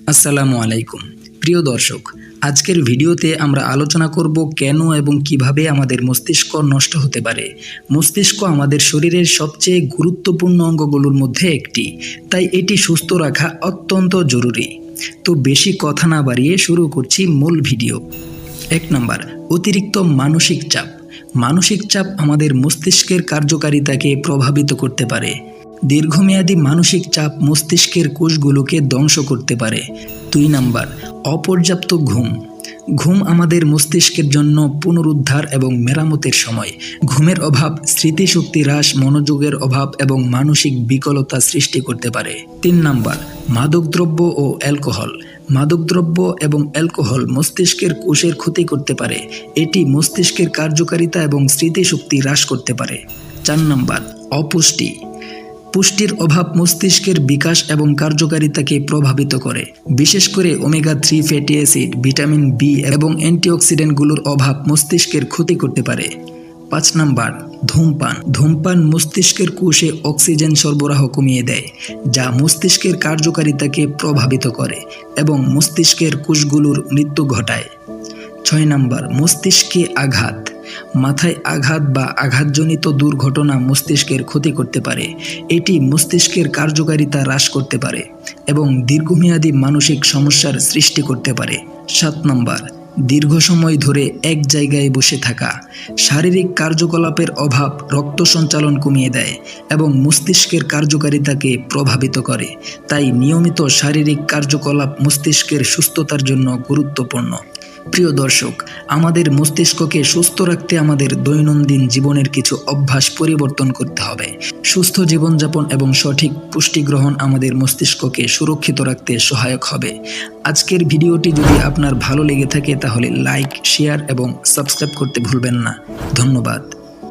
আসসালামু আলাইকুম। প্রিয় দর্শক, আজকের ভিডিওতে আমরা আলোচনা করব কেন এবং কীভাবে আমাদের মস্তিষ্ক নষ্ট হতে পারে। মস্তিষ্ক আমাদের শরীরের সবচেয়ে গুরুত্বপূর্ণ অঙ্গগুলোর মধ্যে একটি, তাই এটি সুস্থ রাখা অত্যন্ত জরুরি। তো বেশি কথা না বাড়িয়ে শুরু করছি মূল ভিডিও। এক নম্বর, অতিরিক্ত মানসিক চাপ। মানসিক চাপ আমাদের মস্তিষ্কের কার্যকারিতাকে প্রভাবিত করতে পারে। দীর্ঘমেয়াদী মানসিক চাপ মস্তিষ্কের কোষগুলোকে ধ্বংস করতে পারে। দুই নাম্বার, অপর্যাপ্ত ঘুম। ঘুম আমাদের মস্তিষ্কের জন্য পুনরুদ্ধার এবং মেরামতের সময়। ঘুমের অভাব, স্মৃতিশক্তি হ্রাস, মনোযোগের অভাব এবং মানসিক বিকলতা সৃষ্টি করতে পারে। তিন নাম্বার, মাদকদ্রব্য ও অ্যালকোহল। মাদকদ্রব্য এবং অ্যালকোহল মস্তিষ্কের কোষের ক্ষতি করতে পারে। এটি মস্তিষ্কের কার্যকারিতা এবং স্মৃতিশক্তি হ্রাস করতে পারে। চার নাম্বার, অপুষ্টি। পুষ্টির অভাব মস্তিষ্কের বিকাশ এবং কার্যকারিতাকে প্রভাবিত করে। বিশেষ করে omega three fatty acid vitamin B এবং অ্যান্টিঅক্সিডেন্টগুলোর অভাব মস্তিষ্কের ক্ষতি করতে পারে। পাঁচ নাম্বার, ধূমপান। ধূমপান মস্তিষ্কের কোষে অক্সিজেন সরবরাহ কমিয়ে দেয়, যা মস্তিষ্কের কার্যকারিতাকে প্রভাবিত করে এবং মস্তিষ্কের কোষগুলোর মৃত্যু ঘটায়। ছয় নাম্বার, মস্তিষ্কে আঘাত। মাথায় আঘাত বা আঘাতজনিত দুর্ঘটনা মস্তিষ্কের ক্ষতি করতে পারে। এটি মস্তিষ্কের কার্যকারিতা হ্রাস করতে পারে এবং দীর্ঘমেয়াদী মানসিক সমস্যার সৃষ্টি করতে পারে। সাত নম্বর, দীর্ঘ সময় ধরে এক জায়গায় বসে থাকা। শারীরিক কার্যকলাপের অভাব রক্ত সঞ্চালন কমিয়ে দেয় এবং মস্তিষ্কের কার্যকারিতাকে প্রভাবিত করে। তাই নিয়মিত শারীরিক কার্যকলাপ মস্তিষ্কের সুস্থতার জন্য গুরুত্বপূর্ণ। প্রিয় দর্শক, আমাদের মস্তিষ্ককে সুস্থ রাখতে আমাদের দৈনন্দিন জীবনের কিছু অভ্যাস পরিবর্তন করতে হবে। সুস্থ জীবনযাপন এবং সঠিক পুষ্টি গ্রহণ আমাদের মস্তিষ্ককে সুরক্ষিত রাখতে সহায়ক হবে। আজকের ভিডিওটি যদি আপনার ভালো লেগে থাকে, তাহলে লাইক, শেয়ার এবং সাবস্ক্রাইব করতে ভুলবেন না। ধন্যবাদ।